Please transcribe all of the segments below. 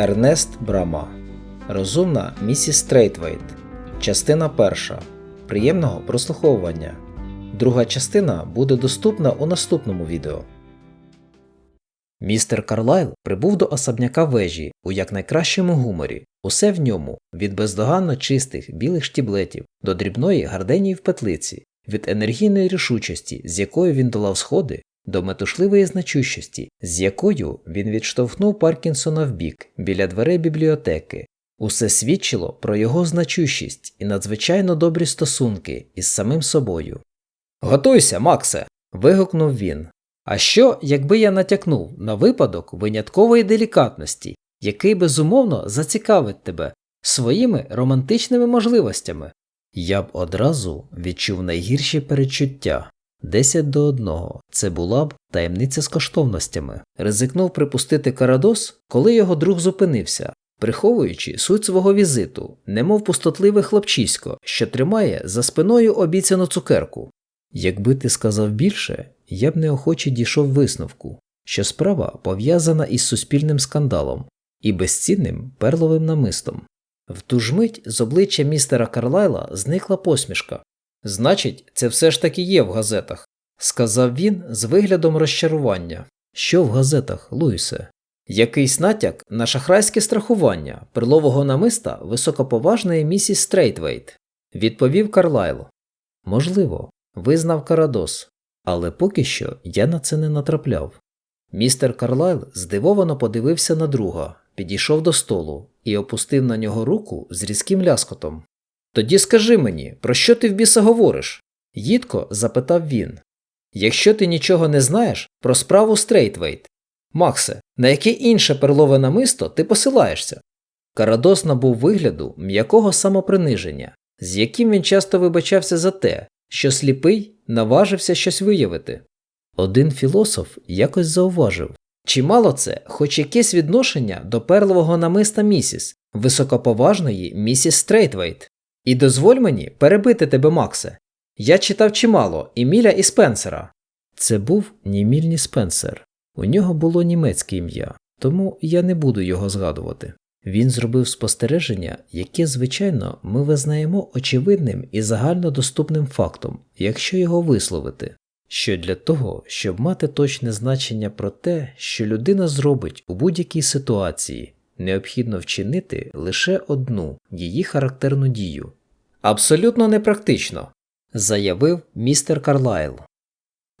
Ернест Брама. Розумна місіс Трейтвейт. Частина перша. Приємного прослуховування. Друга частина буде доступна у наступному відео. Містер Карлайл прибув до особняка вежі у якнайкращому гуморі. Усе в ньому від бездоганно чистих білих штіблетів до дрібної гарденії в петлиці, від енергійної рішучості, з якою він долав сходи, до метушливої значущості, з якою він відштовхнув Паркінсона вбік біля дверей бібліотеки. Усе свідчило про його значущість і надзвичайно добрі стосунки із самим собою. Готуйся, Максе. вигукнув він. А що, якби я натякнув на випадок виняткової делікатності, який безумовно зацікавить тебе своїми романтичними можливостями? Я б одразу відчув найгірші перечуття. Десять до одного це була б таємниця з коштовностями. Ризикнув припустити Карадос, коли його друг зупинився, приховуючи суть свого візиту, немов пустотливе хлопчисько, що тримає за спиною обіцяну цукерку. Якби ти сказав більше, я б неохоче дійшов висновку, що справа пов'язана із суспільним скандалом і безцінним перловим намистом. В ту ж мить з обличчя містера Карлайла зникла посмішка. Значить, це все ж таки є в газетах, сказав він з виглядом розчарування. Що в газетах, Луїсе? Якийсь натяк на шахрайське страхування перлового намиста високоповажної місіс Стрейтвейт, відповів Карлайл. Можливо, визнав Карадос, але поки що я на це не натрапляв. Містер Карлайл здивовано подивився на друга, підійшов до столу і опустив на нього руку з різким ляскотом. Тоді скажи мені, про що ти в біса говориш? їдко запитав він. Якщо ти нічого не знаєш про справу Стрейтвейт, Максе, на яке інше перлове намисто ти посилаєшся? Карадос набув вигляду м'якого самоприниження, з яким він часто вибачався за те, що сліпий наважився щось виявити. Один філософ якось зауважив чи мало це хоч якесь відношення до перлового намиста місіс, високоповажної місіс Стрейтвейт. І дозволь мені перебити тебе, Максе. Я читав чимало Еміля і Спенсера. Це був Німільні Спенсер. У нього було німецьке ім'я, тому я не буду його згадувати. Він зробив спостереження, яке, звичайно, ми визнаємо очевидним і загальнодоступним фактом, якщо його висловити, що для того, щоб мати точне значення про те, що людина зробить у будь-якій ситуації, необхідно вчинити лише одну її характерну дію. Абсолютно непрактично, заявив містер Карлайл.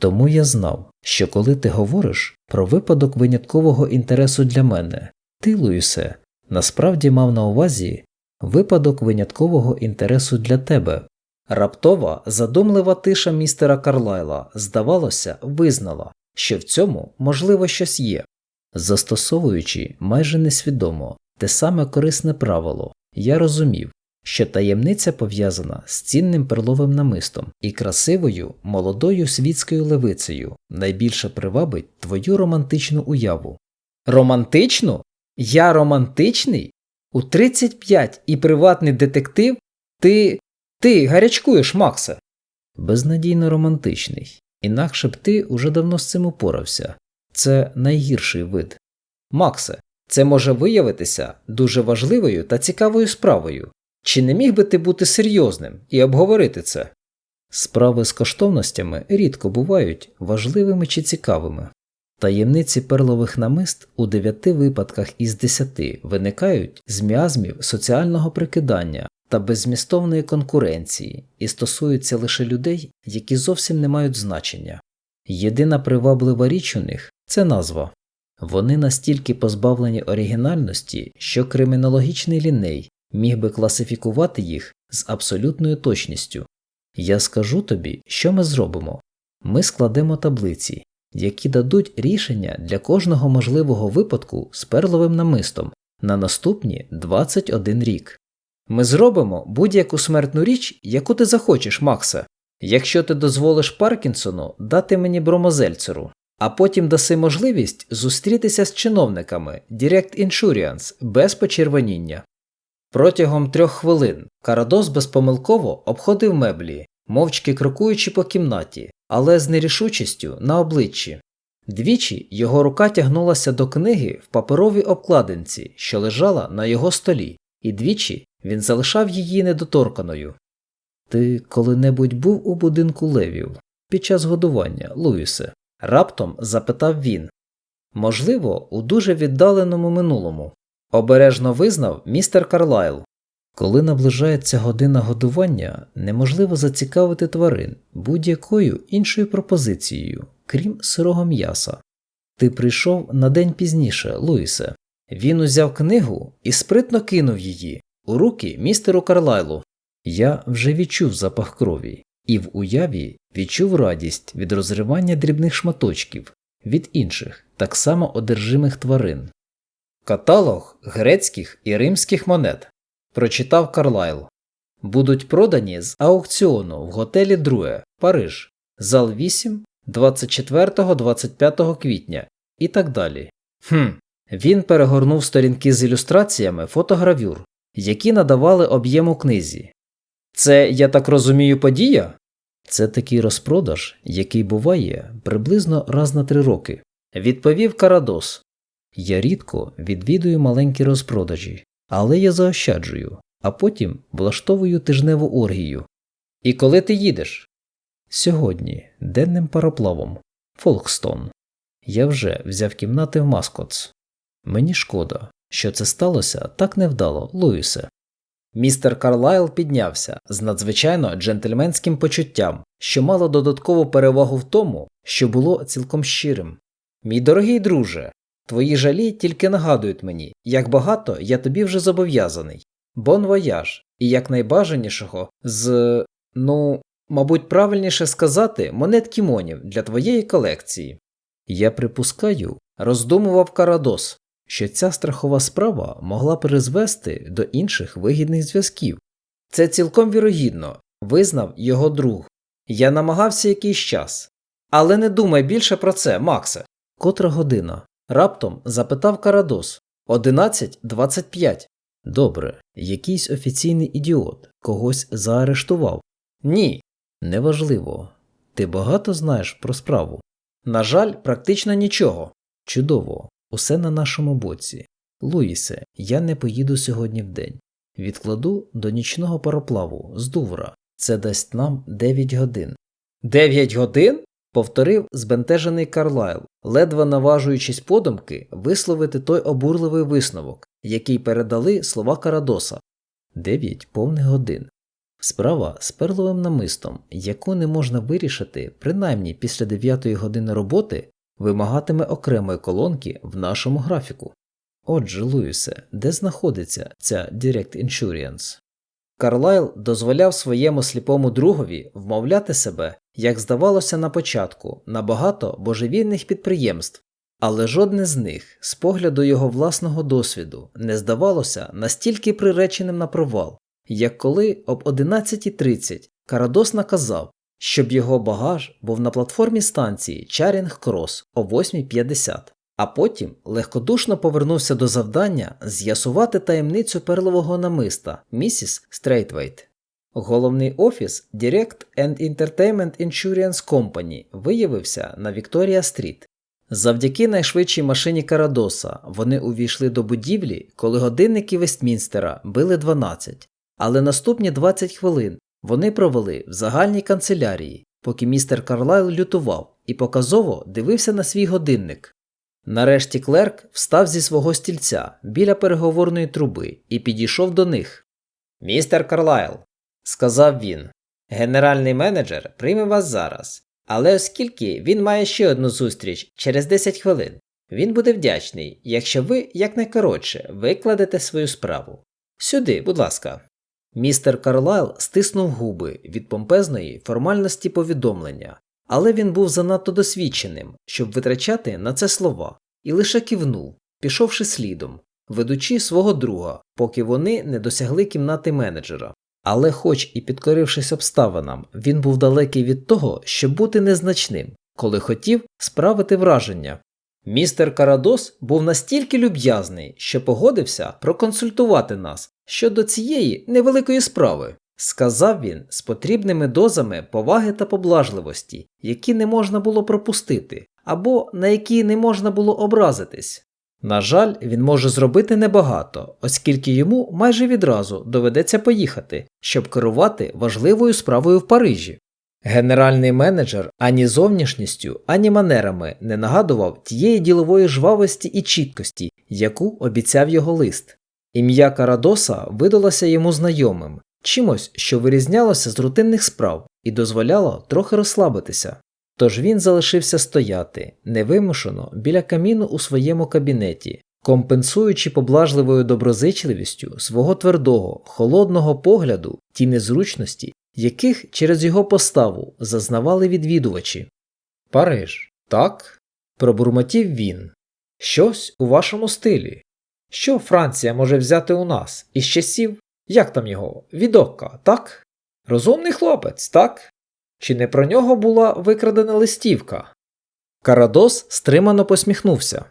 Тому я знав, що коли ти говориш про випадок виняткового інтересу для мене, ти, Луїсе, насправді мав на увазі випадок виняткового інтересу для тебе. Раптова, задумлива тиша містера Карлайла, здавалося, визнала, що в цьому можливо щось є. Застосовуючи майже несвідомо те саме корисне правило, я розумів, що таємниця пов'язана з цінним перловим намистом і красивою молодою світською левицею найбільше привабить твою романтичну уяву. Романтичну? Я романтичний? У 35 і приватний детектив? Ти. ти гарячкуєш, Максе. Безнадійно романтичний. Інакше б ти уже давно з цим упорався. Це найгірший вид. Максе, це може виявитися дуже важливою та цікавою справою. Чи не міг би ти бути серйозним і обговорити це? Справи з коштовностями рідко бувають важливими чи цікавими. Таємниці перлових намист у дев'яти випадках із десяти виникають з міазмів соціального прикидання та беззмістовної конкуренції і стосуються лише людей, які зовсім не мають значення. Єдина приваблива річ у них це назва. Вони настільки позбавлені оригінальності, що кримінологічний ліней міг би класифікувати їх з абсолютною точністю. Я скажу тобі, що ми зробимо. Ми складемо таблиці, які дадуть рішення для кожного можливого випадку з перловим намистом на наступні 21 рік. Ми зробимо будь-яку смертну річ, яку ти захочеш, Максе, якщо ти дозволиш Паркінсону дати мені бромозельцеру, а потім даси можливість зустрітися з чиновниками Direct Insurance без почервоніння. Протягом трьох хвилин Карадос безпомилково обходив меблі, мовчки крокуючи по кімнаті, але з нерішучістю на обличчі. Двічі його рука тягнулася до книги в паперовій обкладинці, що лежала на його столі, і двічі він залишав її недоторканою. Ти коли-небудь був у будинку левів під час годування, Луїсе? раптом запитав він. Можливо, у дуже віддаленому минулому, обережно визнав містер Карлайл. Коли наближається година годування, неможливо зацікавити тварин будь-якою іншою пропозицією, крім сирого м'яса. Ти прийшов на день пізніше, Луїсе. Він узяв книгу і спритно кинув її у руки містеру Карлайлу. Я вже відчув запах крові, і в уяві відчув радість від розривання дрібних шматочків від інших, так само одержимих тварин. Каталог грецьких і римських монет прочитав Карлайл. Будуть продані з аукціону в готелі Друе, Париж, зал 8, 24-25 квітня і так далі. Хм. Він перегорнув сторінки з ілюстраціями фотогравюр, які надавали об'єму книзі. Це, я так розумію, подія? Це такий розпродаж, який буває приблизно раз на три роки, відповів Карадос. Я рідко відвідую маленькі розпродажі, але я заощаджую, а потім влаштовую тижневу оргію. І коли ти їдеш? Сьогодні, денним пароплавом, Фолкстон. Я вже взяв кімнати в Маскотс. Мені шкода, що це сталося так невдало, Луїсе. Містер Карлайл піднявся з надзвичайно джентльменським почуттям, що мало додаткову перевагу в тому, що було цілком щирим. Мій дорогий друже, твої жалі тільки нагадують мені, як багато я тобі вже зобов'язаний. Бон вояж, і як найбажанішого з, ну, мабуть, правильніше сказати, монет кімонів для твоєї колекції. Я припускаю, роздумував Карадос, що ця страхова справа могла призвести до інших вигідних зв'язків. Це цілком вірогідно, визнав його друг. Я намагався якийсь час. Але не думай більше про це, Максе. Котра година? Раптом запитав Карадос. Одинадцять двадцять п'ять. Добре, якийсь офіційний ідіот когось заарештував. Ні. Неважливо. Ти багато знаєш про справу. На жаль, практично нічого. Чудово, усе на нашому боці. Луїсе, я не поїду сьогодні в день. Відкладу до нічного пароплаву з Дувра. Це дасть нам 9 годин. Дев'ять годин? Повторив збентежений Карлайл, ледве наважуючись подумки висловити той обурливий висновок, який передали слова Карадоса. Дев'ять повних годин. Справа з перловим намистом, яку не можна вирішити принаймні після 9 години роботи, вимагатиме окремої колонки в нашому графіку. Отже, Луїсе, де знаходиться ця Direct Insurance? Карлайл дозволяв своєму сліпому другові вмовляти себе, як здавалося на початку, на багато божевільних підприємств, але жодне з них, з погляду його власного досвіду, не здавалося настільки приреченим на провал, як коли об 11.30 Карадос наказав, щоб його багаж був на платформі станції Чарінг Крос о 8.50, а потім легкодушно повернувся до завдання з'ясувати таємницю перлового намиста місіс Стрейтвейт. Головний офіс Direct and Entertainment Insurance Company виявився на Вікторія Стріт. Завдяки найшвидшій машині Карадоса вони увійшли до будівлі, коли годинники Вестмінстера били 12, але наступні 20 хвилин вони провели в загальній канцелярії, поки містер Карлайл лютував і показово дивився на свій годинник. Нарешті клерк встав зі свого стільця біля переговорної труби і підійшов до них. Містер Карлайл, сказав він, генеральний менеджер прийме вас зараз, але оскільки він має ще одну зустріч через 10 хвилин, він буде вдячний, якщо ви якнайкоротше викладете свою справу. Сюди, будь ласка. Містер Карлайл стиснув губи від помпезної формальності повідомлення, але він був занадто досвідченим, щоб витрачати на це слова, і лише кивнув, пішовши слідом, ведучи свого друга, поки вони не досягли кімнати менеджера. Але, хоч і підкорившись обставинам, він був далекий від того, щоб бути незначним, коли хотів справити враження. Містер Карадос був настільки люб'язний, що погодився проконсультувати нас щодо цієї невеликої справи, сказав він з потрібними дозами поваги та поблажливості, які не можна було пропустити, або на які не можна було образитись. На жаль, він може зробити небагато, оскільки йому майже відразу доведеться поїхати, щоб керувати важливою справою в Парижі. Генеральний менеджер ані зовнішністю, ані манерами не нагадував тієї ділової жвавості і чіткості, яку обіцяв його лист. Ім'я Карадоса видалося йому знайомим, чимось, що вирізнялося з рутинних справ і дозволяло трохи розслабитися. Тож він залишився стояти, невимушено, біля каміну у своєму кабінеті, компенсуючи поблажливою доброзичливістю свого твердого, холодного погляду ті незручності, яких через його поставу зазнавали відвідувачі. Париж, так? пробурмотів він. Щось у вашому стилі. Що Франція може взяти у нас із часів, як там його, відокка, так? Розумний хлопець, так? Чи не про нього була викрадена листівка? Карадос стримано посміхнувся.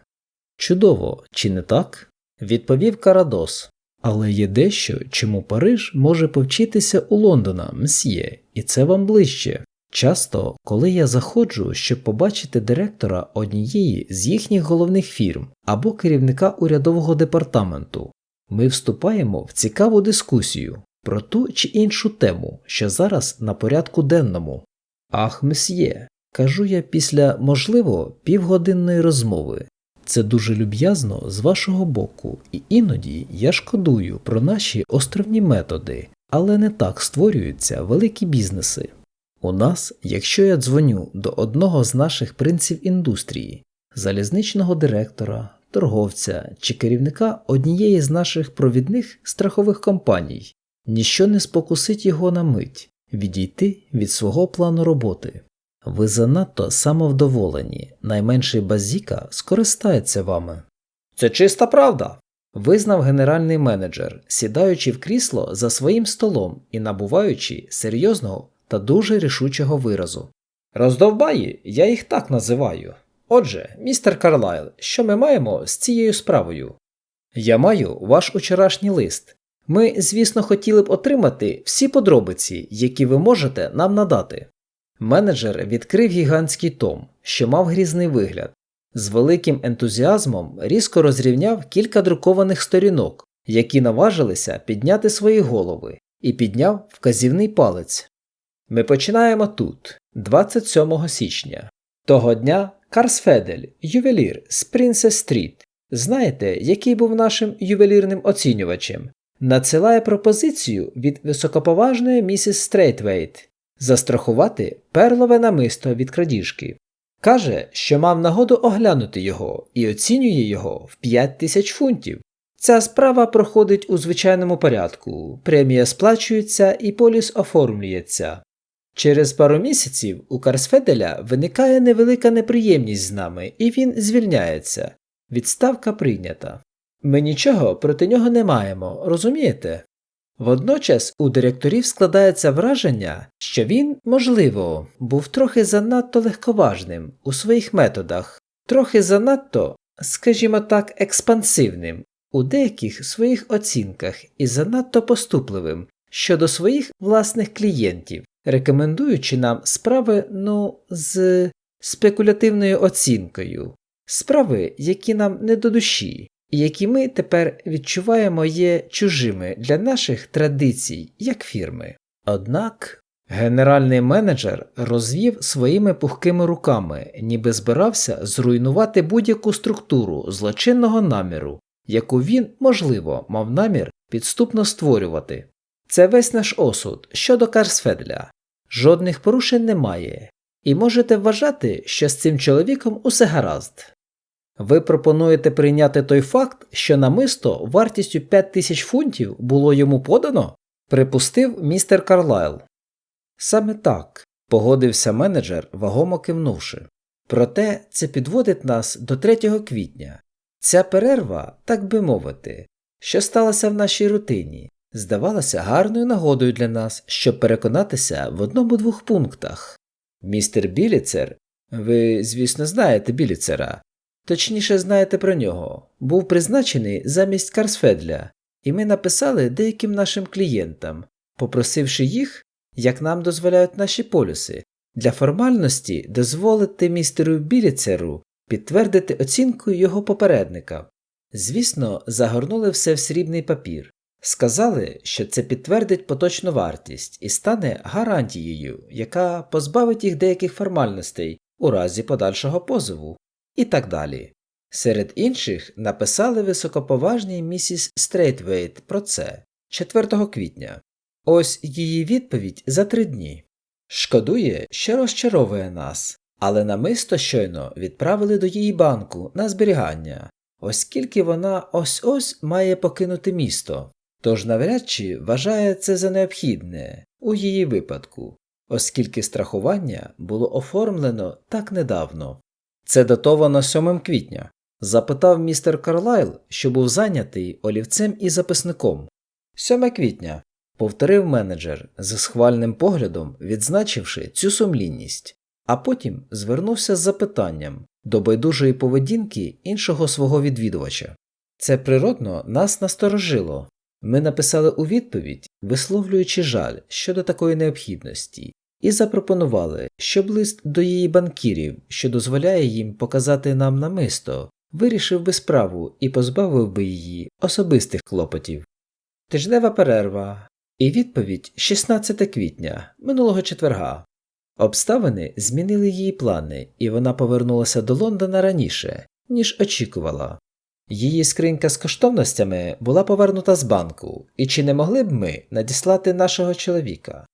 Чудово, чи не так? відповів Карадос. Але є дещо, чому Париж може повчитися у Лондона, мсьє, і це вам ближче. Часто, коли я заходжу, щоб побачити директора однієї з їхніх головних фірм або керівника урядового департаменту, ми вступаємо в цікаву дискусію про ту чи іншу тему, що зараз на порядку денному. Ах, месьє, кажу я після, можливо, півгодинної розмови. Це дуже люб'язно з вашого боку, і іноді я шкодую про наші островні методи, але не так створюються великі бізнеси. У нас, якщо я дзвоню до одного з наших принців індустрії, залізничного директора, торговця чи керівника однієї з наших провідних страхових компаній, ніщо не спокусить його на мить відійти від свого плану роботи. Ви занадто самовдоволені, найменший базіка скористається вами. Це чиста правда, визнав генеральний менеджер, сідаючи в крісло за своїм столом і набуваючи серйозного та дуже рішучого виразу. Роздовбаї, я їх так називаю. Отже, містер Карлайл, що ми маємо з цією справою? Я маю ваш учорашній лист. Ми, звісно, хотіли б отримати всі подробиці, які ви можете нам надати. Менеджер відкрив гігантський том, що мав грізний вигляд. З великим ентузіазмом різко розрівняв кілька друкованих сторінок, які наважилися підняти свої голови, і підняв вказівний палець. Ми починаємо тут, 27 січня. Того дня Карсфедель, ювелір з Принцес Стріт. Знаєте, який був нашим ювелірним оцінювачем? Надсилає пропозицію від високоповажної місіс Стрейтвейт застрахувати перлове намисто від крадіжки. Каже, що мав нагоду оглянути його і оцінює його в 5 тисяч фунтів. Ця справа проходить у звичайному порядку, премія сплачується і поліс оформлюється. Через пару місяців у Карсфеделя виникає невелика неприємність з нами, і він звільняється. Відставка прийнята. Ми нічого проти нього не маємо, розумієте? Водночас у директорів складається враження, що він, можливо, був трохи занадто легковажним у своїх методах, трохи занадто, скажімо так, експансивним у деяких своїх оцінках і занадто поступливим щодо своїх власних клієнтів, рекомендуючи нам справи ну, з спекулятивною оцінкою, справи, які нам не до душі, які ми тепер відчуваємо є чужими для наших традицій як фірми. Однак генеральний менеджер розвів своїми пухкими руками, ніби збирався зруйнувати будь-яку структуру злочинного наміру, яку він, можливо, мав намір підступно створювати. Це весь наш осуд щодо Карсфедля. Жодних порушень немає, і можете вважати, що з цим чоловіком усе гаразд. Ви пропонуєте прийняти той факт, що намисто вартістю 5 тисяч фунтів було йому подано? припустив містер Карлайл. Саме так, погодився менеджер, вагомо кивнувши. Проте це підводить нас до 3 квітня. Ця перерва, так би мовити, що сталося в нашій рутині, здавалася гарною нагодою для нас, щоб переконатися в одному-двох пунктах. Містер Біліцер, ви, звісно, знаєте Біліцера, точніше знаєте про нього, був призначений замість Карсфедля, і ми написали деяким нашим клієнтам, попросивши їх, як нам дозволяють наші полюси, Для формальності дозволити містеру Біліцеру підтвердити оцінку його попередника. Звісно, загорнули все в срібний папір. Сказали, що це підтвердить поточну вартість і стане гарантією, яка позбавить їх деяких формальностей у разі подальшого позову, і так далі. Серед інших написали високоповажній місіс Стрейтвейт про це 4 квітня. Ось її відповідь за три дні. Шкодує, що розчаровує нас, але намисто щойно відправили до її банку на зберігання, оскільки вона ось ось має покинути місто, тож навряд чи вважає це за необхідне у її випадку, оскільки страхування було оформлено так недавно. Це датовано 7 квітня. Запитав містер Карлайл, що був зайнятий олівцем і записником. 7 квітня, повторив менеджер з схвальним поглядом, відзначивши цю сумлінність, а потім звернувся з запитанням до байдужої поведінки іншого свого відвідувача. Це природно нас насторожило. Ми написали у відповідь, висловлюючи жаль щодо такої необхідності, і запропонували, щоб лист до її банкірів, що дозволяє їм показати нам намисто, вирішив би справу і позбавив би її особистих клопотів. Тижнева перерва і відповідь 16 квітня минулого четверга. Обставини змінили її плани, і вона повернулася до Лондона раніше, ніж очікувала. Її скринька з коштовностями була повернута з банку, і чи не могли б ми надіслати нашого чоловіка?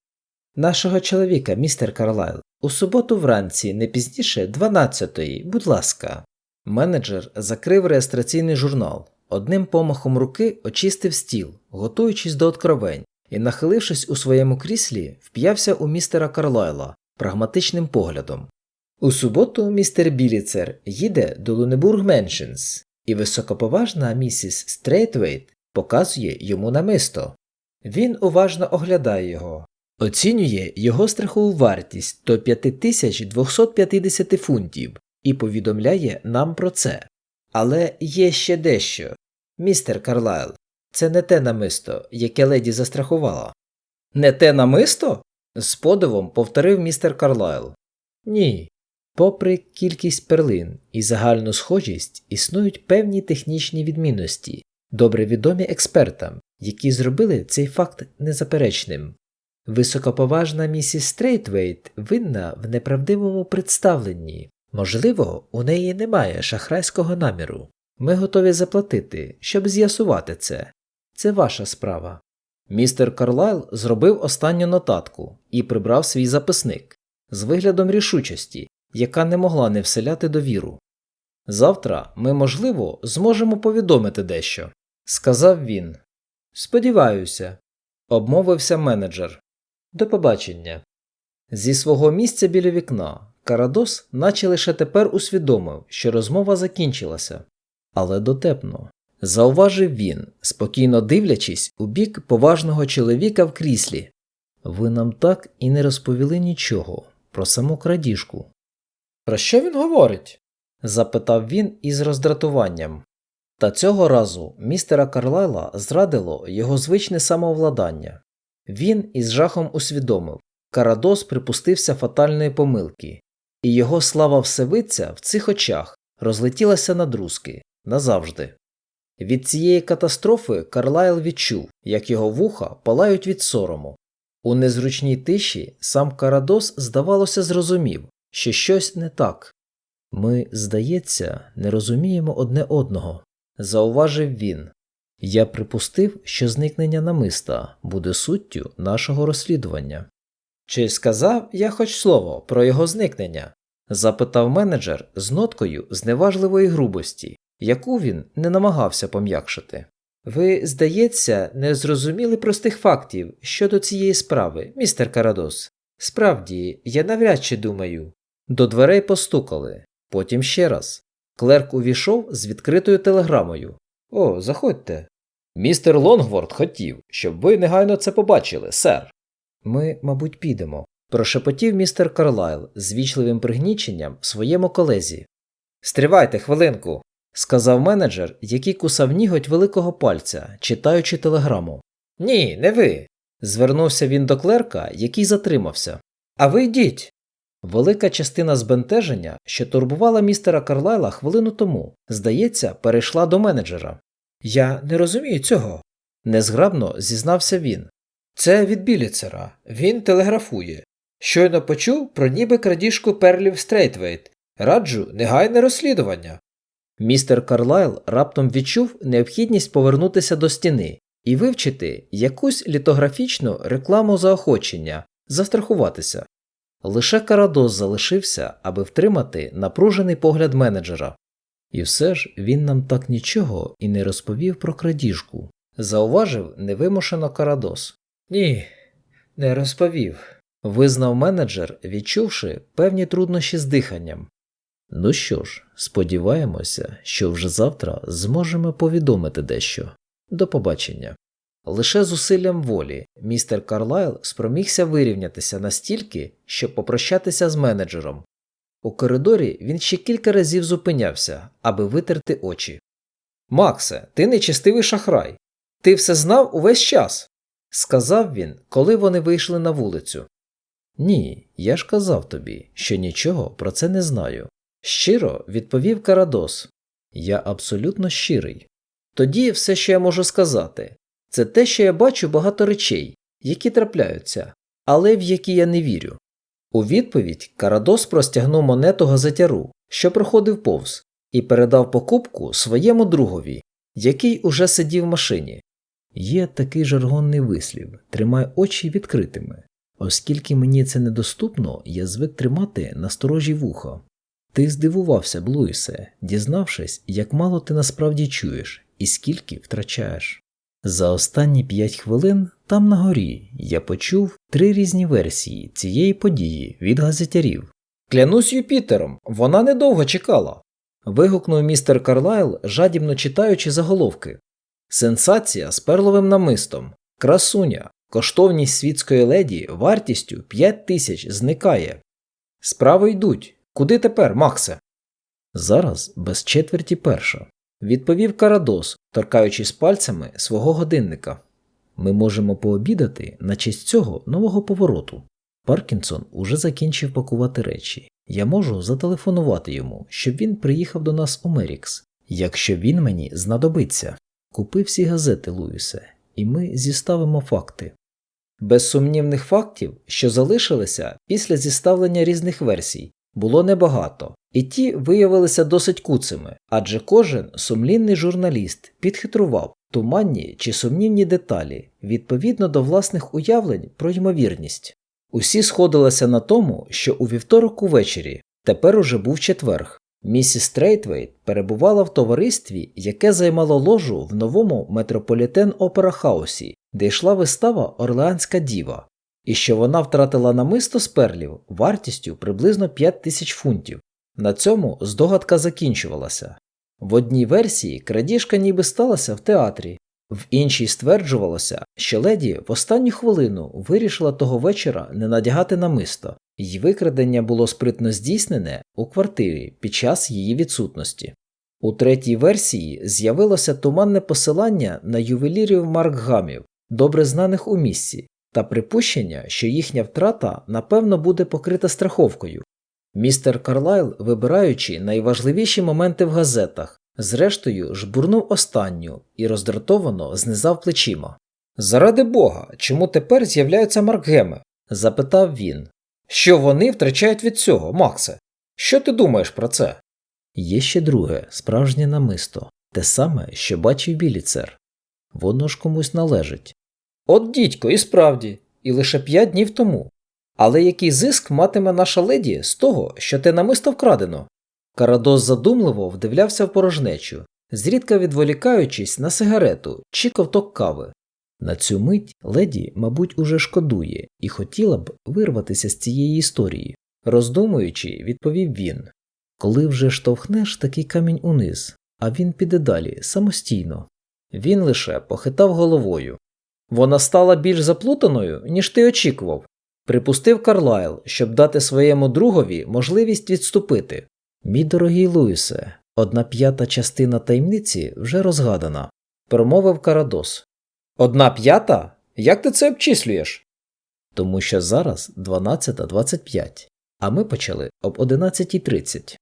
Нашого чоловіка, містер Карлайл, у суботу вранці, не пізніше 12-ї, будь ласка. Менеджер закрив реєстраційний журнал, одним помахом руки очистив стіл, готуючись до откровень, і, нахилившись у своєму кріслі, вп'явся у містера Карлайла прагматичним поглядом. У суботу містер Біліцер їде до Лунебург Меншенс, і високоповажна місіс Стрейтвейт показує йому намисто. Він уважно оглядає його, оцінює його страхову вартість до 5250 фунтів і повідомляє нам про це. Але є ще дещо. Містер Карлайл, це не те намисто, яке леді застрахувала. Не те намисто? з подивом повторив містер Карлайл. Ні. Попри кількість перлин і загальну схожість, існують певні технічні відмінності, добре відомі експертам, які зробили цей факт незаперечним. Високоповажна місіс Стрейтвейт винна в неправдивому представленні. Можливо, у неї немає шахрайського наміру. Ми готові заплатити, щоб з'ясувати це. Це ваша справа. Містер Карлайл зробив останню нотатку і прибрав свій записник з виглядом рішучості, яка не могла не вселяти довіру. Завтра ми, можливо, зможемо повідомити дещо, сказав він. Сподіваюся, обмовився менеджер. До побачення. Зі свого місця біля вікна Карадос наче лише тепер усвідомив, що розмова закінчилася, але дотепно. Зауважив він, спокійно дивлячись у бік поважного чоловіка в кріслі. Ви нам так і не розповіли нічого про саму крадіжку. Про що він говорить? запитав він із роздратуванням. Та цього разу містера Карлайла зрадило його звичне самовладання. Він із жахом усвідомив Карадос припустився фатальної помилки, і його слава всевиця в цих очах розлетілася на друзки назавжди. Від цієї катастрофи Карлайл відчув, як його вуха палають від сорому. У незручній тиші сам Карадос, здавалося, зрозумів, що щось не так. Ми, здається, не розуміємо одне одного, зауважив він. Я припустив, що зникнення намиста буде суттю нашого розслідування. Чи сказав я хоч слово про його зникнення? запитав менеджер з ноткою зневажливої грубості, яку він не намагався пом'якшити. Ви, здається, не зрозуміли простих фактів щодо цієї справи, містер Карадос. Справді, я навряд чи думаю. До дверей постукали, потім ще раз. Клерк увійшов з відкритою телеграмою. О, заходьте. Містер Лонгворд хотів, щоб ви негайно це побачили, сер. Ми, мабуть, підемо, прошепотів містер Карлайл з вічливим пригніченням своєму колезі. Стривайте хвилинку, сказав менеджер, який кусав ніготь великого пальця, читаючи телеграму. Ні, не ви. звернувся він до клерка, який затримався. А ви йдіть. Велика частина збентеження, що турбувала містера Карлайла хвилину тому, здається, перейшла до менеджера. Я не розумію цього, незграбно зізнався він. Це від Біліцера. Він телеграфує. Щойно почув про ніби крадіжку перлів Стрейтвейт. Раджу негайне розслідування. Містер Карлайл раптом відчув необхідність повернутися до стіни і вивчити якусь літографічну рекламу заохочення, застрахуватися. Лише Карадос залишився, аби втримати напружений погляд менеджера. І все ж він нам так нічого і не розповів про крадіжку, зауважив невимушено Карадос. Ні, не розповів, визнав менеджер, відчувши певні труднощі з диханням. Ну що ж, сподіваємося, що вже завтра зможемо повідомити дещо. До побачення. Лише зусиллям волі містер Карлайл спромігся вирівнятися настільки, щоб попрощатися з менеджером. У коридорі він ще кілька разів зупинявся, аби витерти очі. Максе, ти нечестивий шахрай. Ти все знав увесь час, сказав він, коли вони вийшли на вулицю. Ні, я ж казав тобі, що нічого про це не знаю. Щиро відповів Карадос. Я абсолютно щирий. Тоді все, що я можу сказати, це те, що я бачу багато речей, які трапляються, але в які я не вірю. У відповідь Карадос простягнув монету газетяру, що проходив повз, і передав покупку своєму другові, який уже сидів в машині. Є такий жаргонний вислів тримай очі відкритими. Оскільки мені це недоступно, я звик тримати насторожі вуха. Ти здивувався, Блуїсе, дізнавшись, як мало ти насправді чуєш і скільки втрачаєш. За останні п'ять хвилин там на горі я почув три різні версії цієї події від газетярів. Клянусь Юпітером, вона недовго чекала. вигукнув містер Карлайл, жадібно читаючи заголовки. Сенсація з перловим намистом, красуня, коштовність світської леді вартістю 5 тисяч зникає. Справи йдуть. Куди тепер, Максе? Зараз без четверті перша, відповів Карадос, торкаючись пальцями свого годинника. Ми можемо пообідати на честь цього нового повороту. Паркінсон уже закінчив пакувати речі. Я можу зателефонувати йому, щоб він приїхав до нас у Мерікс, якщо він мені знадобиться. Купи всі газети, Луїсе, і ми зіставимо факти. Безсумнівних фактів, що залишилися після зіставлення різних версій, було небагато, і ті виявилися досить куцими, адже кожен сумлінний журналіст підхитрував туманні чи сумнівні деталі відповідно до власних уявлень про ймовірність. Усі сходилися на тому, що у вівторок увечері, тепер уже був четверг, місіс Трейтвейт перебувала в товаристві, яке займало ложу в новому метрополітен опера хаусі, де йшла вистава Орлеанська діва, і що вона втратила намисто з перлів вартістю приблизно 5 тисяч фунтів. На цьому здогадка закінчувалася. В одній версії крадіжка ніби сталася в театрі, в іншій стверджувалося, що леді в останню хвилину вирішила того вечора не надягати намисто, і викрадення було спритно здійснене у квартирі під час її відсутності. У третій версії з'явилося туманне посилання на ювелірів Маркгамів, добре знаних у місці, та припущення, що їхня втрата напевно буде покрита страховкою. Містер Карлайл, вибираючи найважливіші моменти в газетах, зрештою жбурнув останню і роздратовано знизав плечима. Заради бога, чому тепер з'являються Маркгеми? запитав він. Що вони втрачають від цього, Максе? Що ти думаєш про це? Є ще друге, справжнє намисто, те саме, що бачив біліцер. Воно ж комусь належить. От дідько, і справді, і лише п'ять днів тому. Але який зиск матиме наша леді з того, що те намисто вкрадено? Карадос задумливо вдивлявся в порожнечу, зрідка відволікаючись на сигарету чи ковток кави. На цю мить леді, мабуть, уже шкодує і хотіла б вирватися з цієї історії. Роздумуючи, відповів він Коли вже штовхнеш такий камінь униз, а він піде далі самостійно. Він лише похитав головою. Вона стала більш заплутаною, ніж ти очікував, припустив Карлайл, щоб дати своєму другові можливість відступити. Мій дорогий Луїсе, одна п'ята частина таємниці вже розгадана, промовив Карадос. Одна п'ята? Як ти це обчислюєш? Тому що зараз 12.25, а ми почали об 11.30.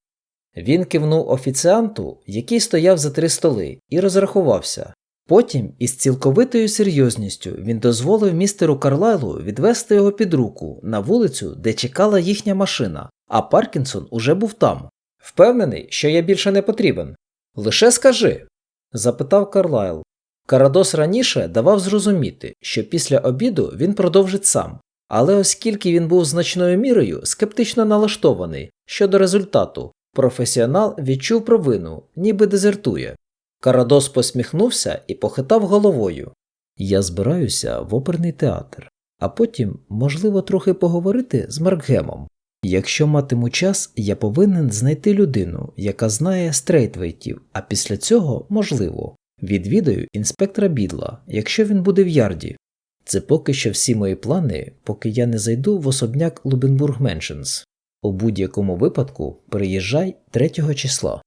Він кивнув офіціанту, який стояв за три столи, і розрахувався. Потім, із цілковитою серйозністю, він дозволив містеру Карлайлу відвести його під руку на вулицю, де чекала їхня машина, а Паркінсон уже був там. Впевнений, що я більше не потрібен. Лише скажи. запитав Карлайл. Карадос раніше давав зрозуміти, що після обіду він продовжить сам, але оскільки він був значною мірою скептично налаштований щодо результату, професіонал відчув провину, ніби дезертує. Карадос посміхнувся і похитав головою. Я збираюся в оперний театр, а потім, можливо, трохи поговорити з Маркгемом. Якщо матиму час, я повинен знайти людину, яка знає стрейтвейтів, а після цього, можливо, відвідаю інспектора бідла, якщо він буде в ярді. Це поки що всі мої плани, поки я не зайду в особняк Лубенбург Меншенс. У будь-якому випадку приїжджай 3 числа.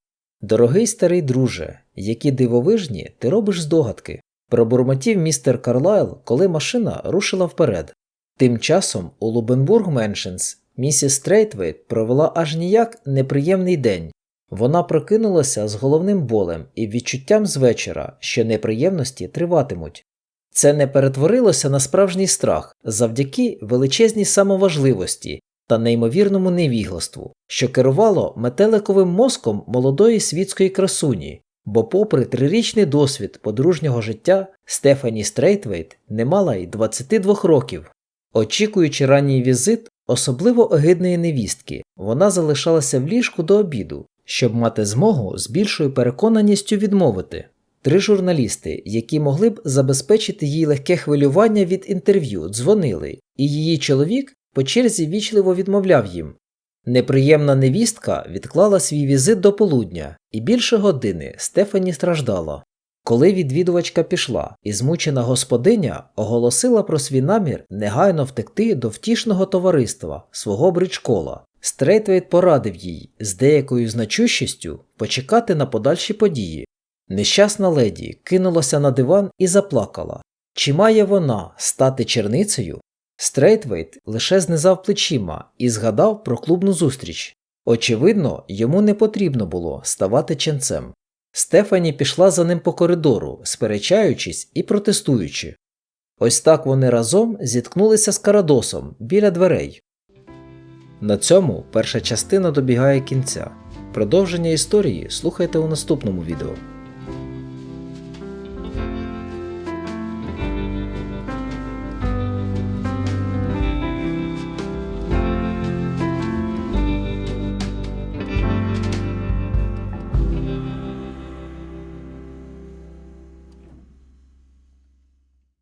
Дорогий старий друже, які дивовижні ти робиш здогадки. Пробурмотів містер Карлайл, коли машина рушила вперед. Тим часом у Лубенбург Меншенс місіс Стрейтвейт провела аж ніяк неприємний день. Вона прокинулася з головним болем і відчуттям з вечора, що неприємності триватимуть. Це не перетворилося на справжній страх завдяки величезній самоважливості та неймовірному невігластву, що керувало метеликовим мозком молодої світської красуні, бо, попри трирічний досвід подружнього життя, Стефані Стрейтвейт не мала й 22 років. Очікуючи ранній візит, особливо огидної невістки, вона залишалася в ліжку до обіду, щоб мати змогу з більшою переконаністю відмовити. Три журналісти, які могли б забезпечити їй легке хвилювання від інтерв'ю, дзвонили, і її чоловік по черзі вічливо відмовляв їм. Неприємна невістка відклала свій візит до полудня, і більше години Стефані страждала. Коли відвідувачка пішла, і змучена господиня оголосила про свій намір негайно втекти до втішного товариства свого бричкола, Стрейтвейт порадив їй з деякою значущістю почекати на подальші події. Нещасна леді кинулася на диван і заплакала. Чи має вона стати черницею? Стрейтвейт лише знизав плечима і згадав про клубну зустріч. Очевидно, йому не потрібно було ставати ченцем. Стефані пішла за ним по коридору, сперечаючись і протестуючи. Ось так вони разом зіткнулися з Карадосом біля дверей. На цьому перша частина добігає кінця. Продовження історії слухайте у наступному відео.